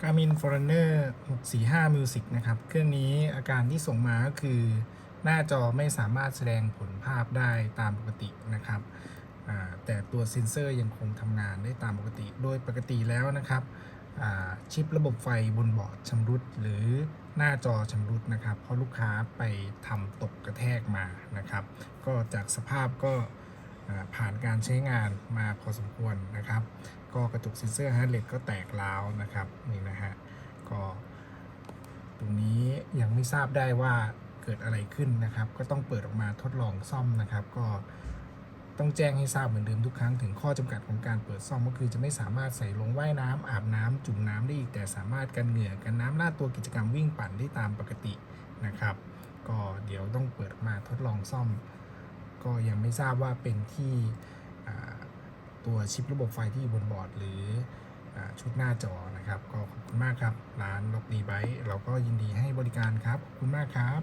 Garmin Forerunner 645 Music นะครับ เครื่องนี้อาการที่ส่งมาก็คือ หน้าจอไม่สามารถแสดงผลภาพได้ตามปกตินะครับแต่ตัวเซ็นเซอร์ยังคงทำงานได้ตามปกติ โดยปกติแล้วนะครับชิประบบไฟบนบอร์ดชำรุด หรือหน้าจอชำรุดนะครับ เพราะลูกค้าไปทำตกกระแทกมานะครับ ก็จากสภาพก็ ผ่านการใช้งานมาพอสมควรนะครับ ก็กระตุกเซนเซอร์ฮาร์ดเรทก็แตกร้าวนะครับนี่นะฮะก็ตรงนี้ยังไม่ทราบได้ว่าเกิดอะไรขึ้นนะครับ ก็ต้องเปิดออกมาทดลองซ่อมนะครับ ก็ต้องแจ้งให้ทราบเหมือนเดิมทุกครั้งถึงข้อจำกัดของการเปิดซ่อมก็คือจะไม่สามารถใส่ลงว่ายน้ำอาบน้ำจุ่มน้ำได้อีกแต่สามารถกันเหงื่อกันน้ำลาดตัวกิจกรรมวิ่งปั่นได้ตามปกตินะครับ ก็เดี๋ยวต้องเปิดมาทดลองซ่อม ก็ยังไม่ทราบว่าเป็นที่ตัวชิประบบไฟที่อยู่บนบอร์ด หรืออชุดหน้าจอนะครับ ก็ขอบคุณมากครับ ร้านล็อกดีไบเราก็ยินดีให้บริการครับ ขอบคุณมากครับ